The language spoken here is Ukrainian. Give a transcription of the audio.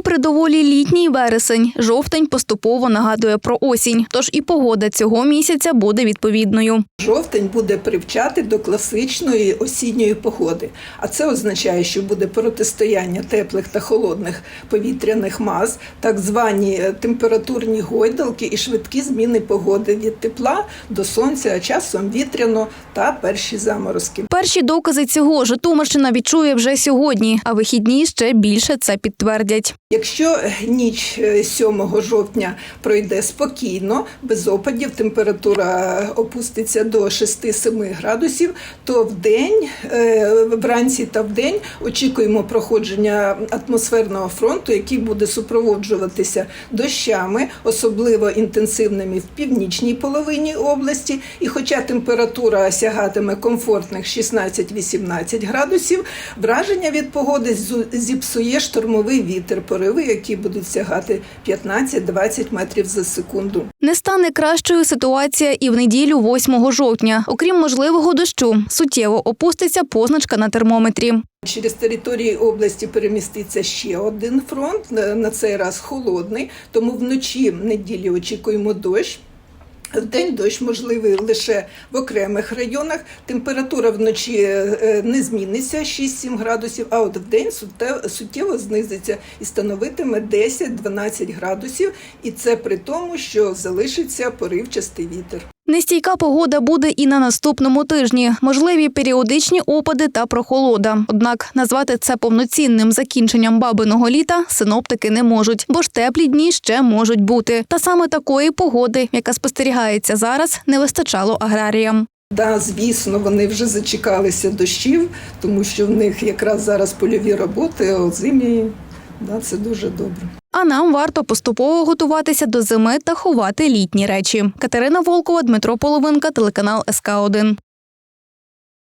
Попри доволі літній вересень, жовтень поступово нагадує про осінь. Тож і погода цього місяця буде відповідною. Жовтень буде привчати до класичної осінньої погоди, а це означає, що буде протистояння теплих та холодних повітряних мас, так звані е, температурні гойдалки і швидкі зміни погоди від тепла до сонця, а часом вітряно та перші заморозки. Перші докази цього Житомирщина відчує вже сьогодні, а вихідні ще більше це підтвердять. Якщо ніч е, 7 жовтня пройде спокійно, без опадів, температура опуститься до 6-7 градусів, то в день, е, вранці та в день очікуємо проходження атмосферного фронту, який буде супроводжуватися дощами, особливо інтенсивними в північній половині області. І хоча температура сягатиме комфортних 16-18 градусів, враження від погоди зіпсує штормовий вітер, пориви, які будуть сягати 15-20 метрів за секунду. Не стане кращою ситуація і в неділю 8 жовтня. Окрім можливого дощу, суттєво опуститься позначка на термометрі. Через території області переміститься ще один фронт, на на цей раз холодний, тому вночі неділі очікуємо дощ. В день дощ можливий лише в окремих районах. Температура вночі е, е, не зміниться 6-7 градусів, а от в день суте- суттєво знизиться і становитиме 10-12 градусів. І це при тому, що залишиться поривчастий вітер. Нестійка погода буде і на наступному тижні. Можливі періодичні опади та прохолода. Однак назвати це повноцінним закінченням бабиного літа синоптики не можуть, бо ж теплі дні ще можуть бути. Та саме такої погоди, яка спостерігається зараз, не вистачало аграріям. Да, звісно, вони вже зачекалися дощів, тому що в них якраз зараз польові роботи озимі. Да, це дуже добре. А нам варто поступово готуватися до зими та ховати літні речі. Катерина Волкова, Дмитро Половинка, телеканал СК 1